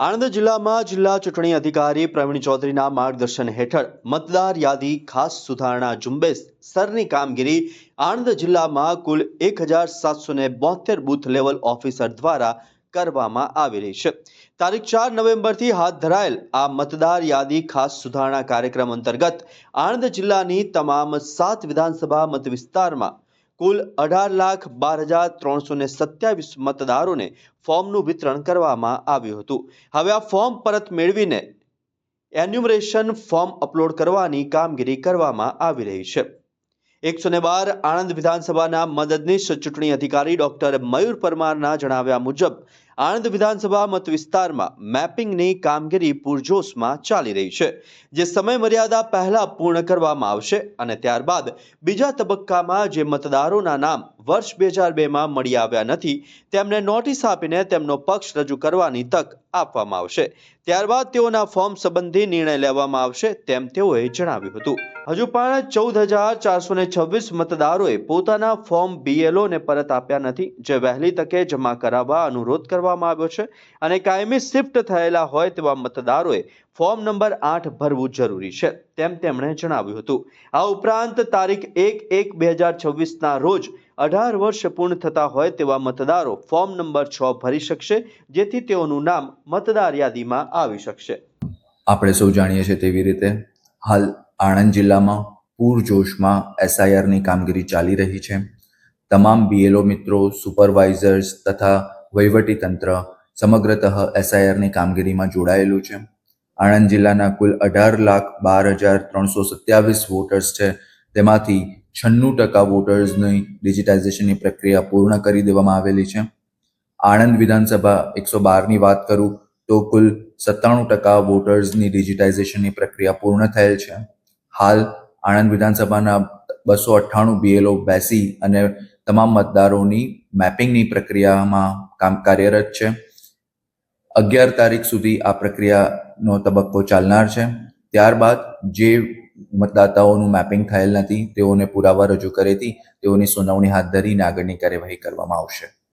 આણંદ જિલ્લામાં જિલ્લા ચૂંટણી અધિકારી પ્રવીણ ચૌધરીના માર્ગદર્શન હેઠળ મતદાર યાદી ખાસ સુધારણા ઝુંબેશ સરની કામગીરી આણંદ જિલ્લામાં કુલ એક હજાર સાતસો ને બોતેર બૂથ લેવલ ઓફિસર દ્વારા કરવામાં આવી રહી છે. તારીખ ચાર નવેમ્બરથી હાથ ધરાયેલ આ મતદાર યાદી ખાસ સુધારણા કાર્યક્રમ અંતર્ગત આણંદ જિલ્લાની તમામ સાત વિધાનસભા મત વિસ્તારમાં કુલ અઢાર લાખ બાર હજાર ત્રણસો ને સત્યાવીસ મતદારોને ફોર્મનું વિતરણ કરવામાં આવ્યું હતું. હવે આ ફોર્મ પરત મેળવીને એન્યુમરેશન ફોર્મ અપલોડ કરવાની કામગીરી કરવામાં આવી રહી છે. એકસો ને બાર આણંદ વિધાનસભાના મદદનીશ ચૂંટણી અધિકારી ડોક્ટર મયુર પરમારના જણાવ્યા મુજબ આણંદ વિધાનસભા મત વિસ્તારમાં મેપિંગની કામગીરી પૂરજોશમાં ચાલી રહી છે, જે સમય મર્યાદા પહેલા પૂર્ણ કરવામાં આવશે અને ત્યારબાદ બીજા તબક્કામાં જે મતદારોના નામ વર્ષ બે હજાર બેમાં મળી આવ્યા નથી, તેમને નોટિસ આપીને તેમનો પક્ષ રજૂ કરવાની તક આપવામાં આવશે. ત્યારબાદ તેઓના ફોર્મ સંબંધી નિર્ણય લેવામાં આવશે તેમ તેઓએ જણાવ્યું હતું. હજુ પણ ચૌદ હજાર ચારસો ને છવ્વીસ મતદારોએ પોતાના ફોર્મ બીએલઓને પરત આપ્યા નથી, જે વહેલી તકે જમા કરાવવા અનુરોધ કરવામાં આવ્યો છે અને કાયમી શિફ્ટ થયેલા હોય તેવા મતદારોએ ફોર્મ નંબર આઠ ભરવું જરૂરી છે તેમ તેમણે જણાવ્યું હતું. આ ઉપરાંત તારીખ એક એક બે હજાર છવ્વીસના રોજ અઢાર વર્ષ પૂર્ણ થતા હોય તેવા મતદારો ફોર્મ નંબર છ ભરી શકશે, જેથી તેઓનું નામ મતદાર યાદીમાં આવી શકશે. આપણે સૌ જાણીએ છીએ તેવી રીતે હાલ આણંદ જિલ્લામાં પૂરજોશમાં એસઆઈઆરની કામગીરી ચાલી રહી છે. તમામ બીએલઓ મિત્રો સુપરવાઇઝર્સ તથા વહીવટી તંત્ર સમગ્રતઃ એસઆઈઆરની કામગીરીમાં જોડાયેલું છે. આણંદ જિલ્લાના કુલ અઢાર લાખ બાર હજાર ત્રણસો સત્યાવીસ વોટર્સ છે. તેમાંથી છન્નું ટકા વોટર્સની ડિજિટાઇઝેશનની પ્રક્રિયા પૂર્ણ કરી દેવામાં આવેલી છે. આણંદ વિધાનસભા એકસો બારની વાત કરું તો કુલ સત્તાણું ટકા વોટર્સની ડિજિટાઇઝેશનની પ્રક્રિયા પૂર્ણ થયેલ છે. હાલ આણંદ વિધાનસભાના બસો અઠ્ઠાણું બીએલઓ બેસી અને તમામ મતદારોની મેપિંગની પ્રક્રિયામાં કામ કાર્યરત છે. અગિયાર તારીખ સુધી આ પ્રક્રિયાનો તબક્કો ચાલનાર છે. ત્યારબાદ જે મતદાતાઓનું મેપિંગ થયેલ નથી, તેઓને પુરાવા રજૂ કરેથી તેઓની સુનાવણી હાથ ધરીને આગળની કાર્યવાહી કરવામાં આવશે.